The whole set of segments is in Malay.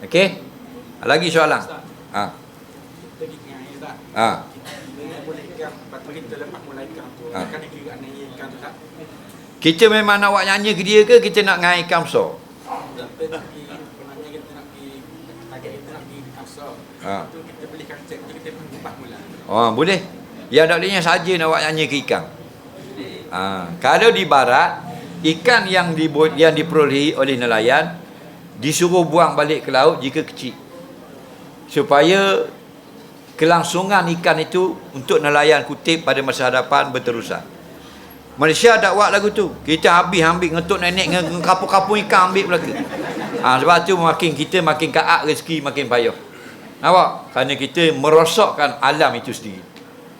Okey? Lagi soalan? Ha. Kita tak? Ha. Kita boleh ikan, lepas kita lepas mulai ikan tu, Ha. kan kira nai ikan tu tak? Kita memang nak buat nyanyi ke dia ke kita nak ngai ikan besar? Nak nak nak. Ha. Kita beli kancing, tu kita mula. Oh, boleh. Yang tak bolehnya saja nak buat nyanyi ke ikan. Ha. Kalau di barat, ikan yang dibuat yang diperolehi oleh nelayan disuruh buang balik ke laut jika kecil. Supaya kelangsungan ikan itu untuk nelayan kutip pada masa hadapan berterusan. Malaysia tak buat lagu tu. Kita habis ambil ngetuk nenek nge- kapur-kapur ikan ambil belaka. Ha, sebab tu makin kita makin kaak rezeki makin payah. Nampak? Kerana kita merosakkan alam itu sendiri.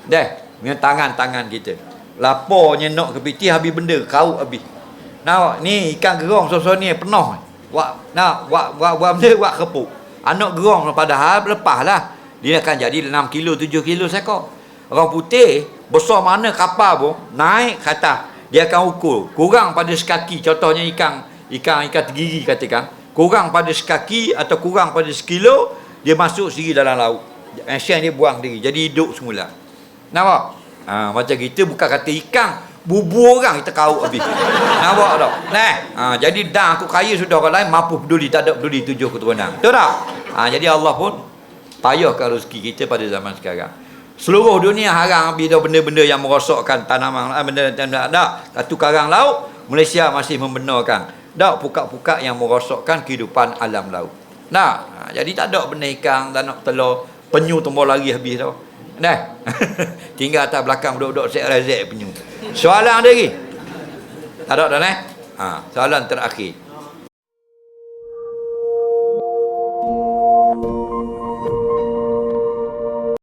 Dah, dengan tangan-tangan kita. Lapornya nak ke piti habis benda, kau habis. Nampak? Ni ikan gerong sosok ni penuh. Wak, nak, wak, wak, wak benda, wak kepuk. Anak gerong padahal lepas lah. Dia akan jadi 6 kilo, 7 kilo seekor. Orang putih, besar mana kapal pun, naik ke atas. Dia akan ukur. Kurang pada sekaki. Contohnya ikan, ikan, ikan tegiri katakan. Kurang pada sekaki atau kurang pada sekilo, dia masuk sendiri dalam laut. Action dia buang diri. Jadi hidup semula. Nampak? Ha, macam kita bukan kata ikan, bubur orang kita kau habis. Nampak tak? Nah, ha, jadi dah aku kaya sudah orang lain mampu peduli tak ada peduli tujuh keturunan. Betul tak? Ha, jadi Allah pun payahkan rezeki kita pada zaman sekarang. Seluruh dunia haram dah benda-benda yang merosakkan tanaman, ah, benda tak ada. Satu karang laut, Malaysia masih membenarkan. Tak pukak-pukak yang merosakkan kehidupan alam laut. Nah, ha, jadi tak ada benda ikan, tak nak telur, penyu tumbuh lagi habis dah. Dah. Tinggal atas belakang duduk-duduk set rezek penyu. Soalan lagi? Tak ada dah eh? Ha, soalan terakhir.